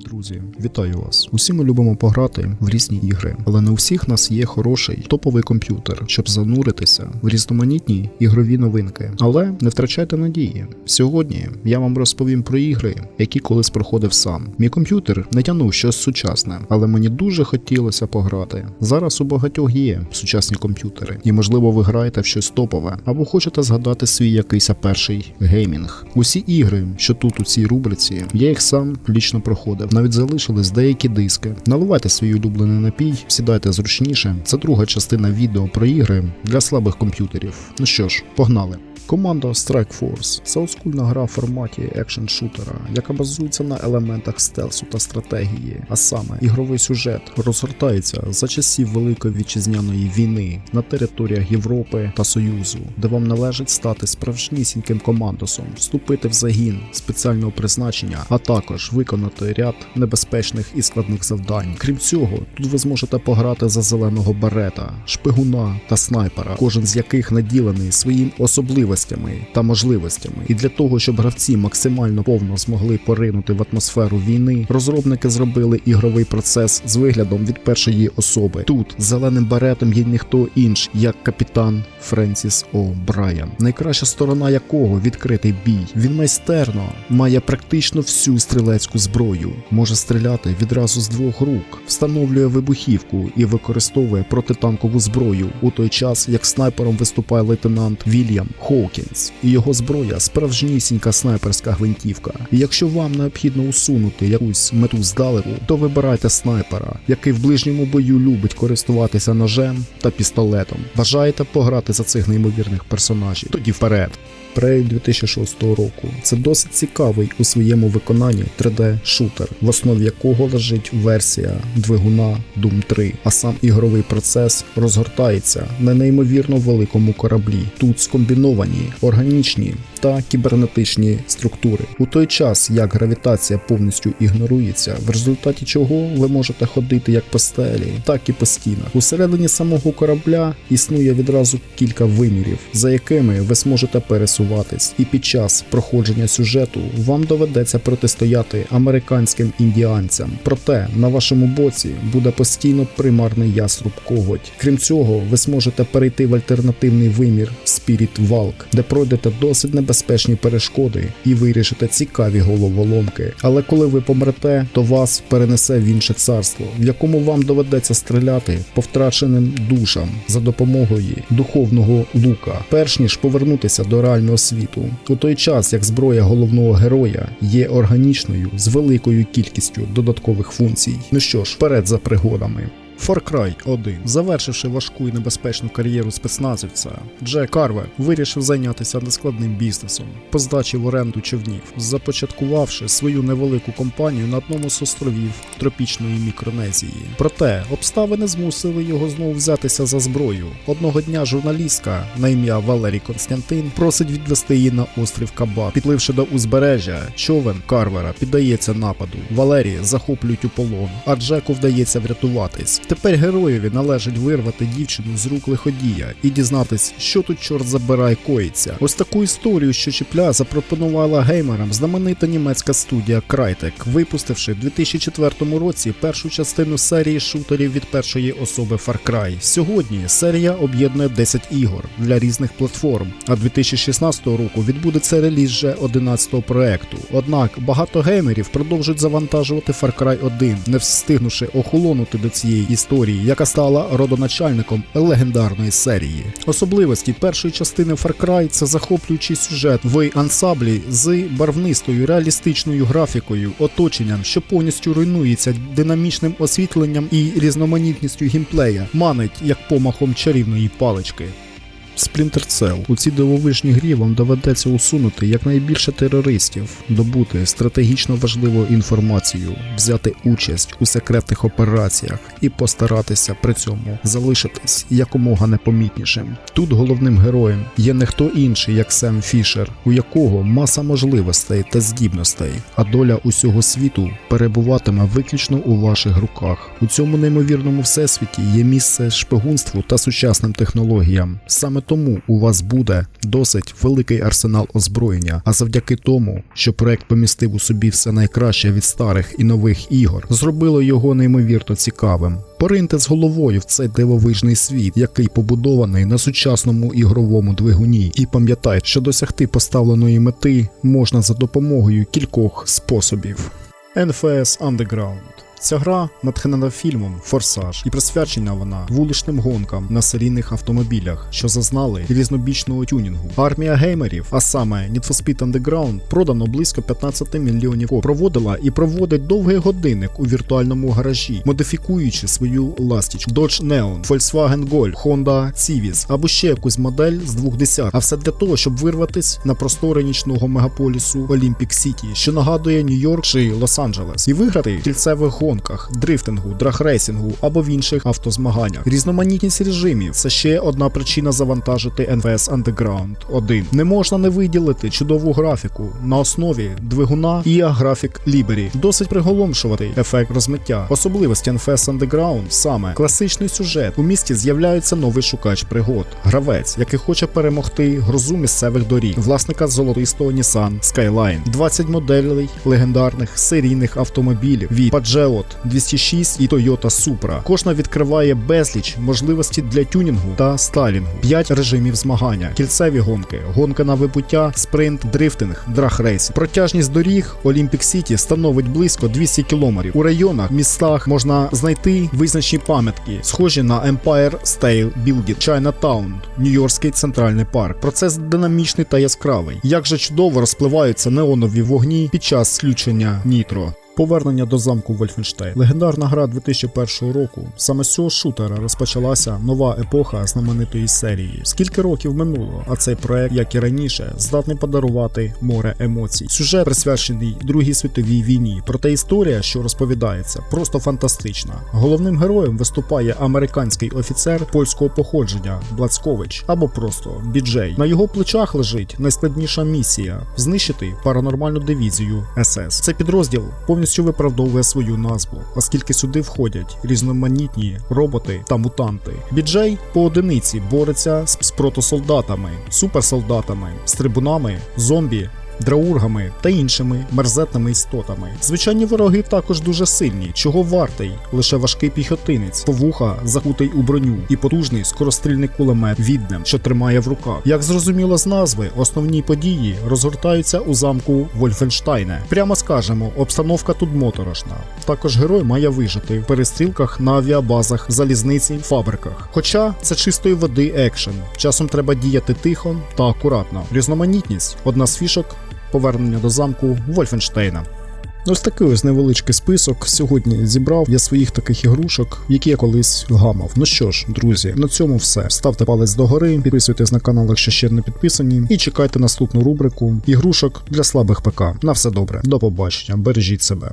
Друзі, вітаю вас! Усі ми любимо пограти в різні ігри, але не у всіх нас є хороший топовий комп'ютер, щоб зануритися в різноманітні ігрові новинки. Але не втрачайте надії. Сьогодні я вам розповім про ігри, які колись проходив сам. Мій комп'ютер не тягнув щось сучасне, але мені дуже хотілося пограти. Зараз у багатьох є сучасні комп'ютери, і можливо ви граєте в щось топове, або хочете згадати свій якийсь перший геймінг. Усі ігри, що тут у цій рубриці, я їх сам лічно проходив. Навіть залишились деякі диски. Наливайте свій улюблений напій, сідайте зручніше. Це друга частина відео про ігри для слабих комп'ютерів. Ну що ж, погнали. Команда Strike Force це олдскульна гра в форматі екшн шутера, яка базується на елементах стелсу та стратегії, а саме ігровий сюжет розгортається за часів Великої вітчизняної війни на територіях Європи та Союзу, де вам належить стати справжнісіньким командосом, вступити в загін спеціального призначення, а також виконати ряд небезпечних і складних завдань. Крім цього, тут ви зможете пограти за зеленого барета, шпигуна та снайпера, кожен з яких наділений своїм особливостями та можливостями. І для того, щоб гравці максимально повно змогли поринути в атмосферу війни, розробники зробили ігровий процес з виглядом від першої особи. Тут зеленим баретом є ніхто інший, як капітан Френсіс О. Брайан, найкраща сторона якого відкритий бій. Він майстерно має практично всю стрілецьку зброю, може стріляти відразу з двох рук, встановлює вибухівку і використовує протитанкову зброю у той час, як снайпером виступає лейтенант Вільям Хоукінс, і його зброя справжнісінька снайперська гвинтівка. І якщо вам необхідно усунути якусь мету здалеку, то вибирайте снайпера, який в ближньому бою любить користуватися ножем та пістолетом. Бажаєте пограти за цих неймовірних персонажів? Тоді вперед. Prey 2006 року. Це досить цікавий у своєму виконанні 3D-шутер, в основі якого лежить версія двигуна Doom 3, а сам ігровий процес розгортається на неймовірно великому кораблі. Тут скомбіновані органічні та кібернетичні структури. У той час, як гравітація повністю ігнорується, в результаті чого ви можете ходити як по стелі, так і по стінах. Усередині самого корабля існує відразу кілька вимірів, за якими ви зможете пересуватись, і під час проходження сюжету вам доведеться протистояти американським індіанцям. Проте на вашому боці буде постійно примарний яструб коготь. Крім цього, ви зможете перейти в альтернативний вимір Spirit Walk, де пройдете досить небезпечні перешкоди і вирішите цікаві головоломки. Але коли ви помрете, то вас перенесе в інше царство, в якому вам доведеться стріляти по втраченим душам за допомогою духовного лука, перш ніж повернутися до реального світу. У той час як зброя головного героя є органічною з великою кількістю додаткових функцій. Ну що ж, вперед за пригодами. Far Cry 1. Завершивши важку і небезпечну кар'єру спецназівця, Джек Карвер вирішив зайнятися нескладним бізнесом по здачі в оренду човнів, започаткувавши свою невелику компанію на одному з островів тропічної Мікронезії. Проте обставини змусили його знову взятися за зброю. Одного дня журналістка на ім'я Валерій Константин просить відвести її на острів Кабак. Підпливши до узбережжя, човен Карвера піддається нападу. Валерії захоплюють у полон, а Джеку вдається врятуватись. Тепер героєві належить вирвати дівчину з рук лиходія і дізнатись, що тут чорт забирай коїться. Ось таку історію, що чіпля запропонувала геймерам знаменита німецька студія Crytek, випустивши в 2004 році першу частину серії шутерів від першої особи Far Cry. Сьогодні серія об'єднує 10 ігор для різних платформ, а 2016 року відбудеться реліз вже 11-го проекту. Однак багато геймерів продовжують завантажувати Far Cry 1, не встигнувши охолонути до цієї історії, яка стала родоначальником легендарної серії. Особливості першої частини Far Cry – це захоплюючий сюжет в ансамблі з барвнистою реалістичною графікою, оточенням, що повністю руйнується динамічним освітленням і різноманітністю гімплея, манить як помахом чарівної палички. Splinter Cell. У цій дивовижній грі вам доведеться усунути якнайбільше терористів, добути стратегічно важливу інформацію, взяти участь у секретних операціях і постаратися при цьому залишитись якомога непомітнішим. Тут головним героєм є не хто інший, як Сем Фішер, у якого маса можливостей та здібностей, а доля усього світу перебуватиме виключно у ваших руках. У цьому неймовірному всесвіті є місце шпигунству та сучасним технологіям. Саме тому у вас буде досить великий арсенал озброєння, а завдяки тому, що проект помістив у собі все найкраще від старих і нових ігор, зробило його неймовірно цікавим. Пориньте з головою в цей дивовижний світ, який побудований на сучасному ігровому двигуні, і пам'ятайте, що досягти поставленої мети можна за допомогою кількох способів. NFS Underground Ця гра натхнена фільмом Форсаж і присвячена вона вуличним гонкам на серійних автомобілях, що зазнали різнобічного тюнінгу. Армія геймерів, а саме Need for Speed Underground, продано близько 15 мільйонів копій. Проводила і проводить довгий годинник у віртуальному гаражі, модифікуючи свою ластічку Dodge Neon, Volkswagen Golf, Honda Civic або ще якусь модель з двох десят. А все для того, щоб вирватись на простори нічного мегаполісу Olympic City, що нагадує Нью-Йорк чи Лос-Анджелес, і виграти кільцевих гонках, дрифтингу, драгрейсингу або в інших автозмаганнях. Різноманітність режимів це ще одна причина завантажити NVS Underground 1. Не можна не виділити чудову графіку на основі двигуна EA Graphic Liberty. Досить приголомшувати ефект розмиття. Особливості NFS Underground саме класичний сюжет. У місті з'являється новий шукач пригод, гравець, який хоче перемогти грозу місцевих доріг, власника золотистого Nissan Skyline, 20 моделей легендарних серійних автомобілів від Pajero 206 і Toyota Supra. Кожна відкриває безліч можливостей для тюнінгу та стайлінгу, 5 режимів змагання, кільцеві гонки, гонка на вибуття, спринт, дрифтинг, драг-рейс. Протяжність доріг Olympic City становить близько 200 км. У районах, містах можна знайти визначні пам'ятки, схожі на Empire State Building, Chinatown, Нью-Йоркський центральний парк. Процес динамічний та яскравий. Як же чудово розпливаються неонові вогні під час включення нітро. Повернення до замку Вольфенштейн. Легендарна гра 2001 року. Саме з цього шутера розпочалася нова епоха знаменитої серії. Скільки років минуло, а цей проект, як і раніше, здатний подарувати море емоцій. Сюжет присвячений Другій світовій війні. Проте історія, що розповідається, просто фантастична. Головним героєм виступає американський офіцер польського походження Блацкович або просто Біджей. На його плечах лежить найскладніша місія знищити паранормальну дивізію СС. Цей підрозділ повністю виправдовує свою назву, оскільки сюди входять різноманітні роботи та мутанти. Біджей по одиниці бореться з протосолдатами, суперсолдатами, стрибунами, зомбі. Драургами та іншими мерзетними істотами. Звичайні вороги також дуже сильні, чого вартий лише важкий піхотинець, повуха закутий у броню і потужний скорострільний кулемет віддем, що тримає в руках. Як зрозуміло з назви, основні події розгортаються у замку Вольфенштайне. Прямо скажемо, обстановка тут моторошна. Також герой має вижити в перестрілках на авіабазах, залізниці, фабриках. Хоча це чистої води екшен. Часом треба діяти тихо та акуратно. Різноманітність одна з фішок повернення до замку Вольфенштейна. Ось такий ось невеличкий список сьогодні зібрав я своїх таких ігрушок, які я колись гамав. Ну що ж, друзі, на цьому все. Ставте палець догори, підписуйтесь на канал, якщо ще не підписані, і чекайте наступну рубрику ігрушок для слабих ПК. На все добре, до побачення, бережіть себе.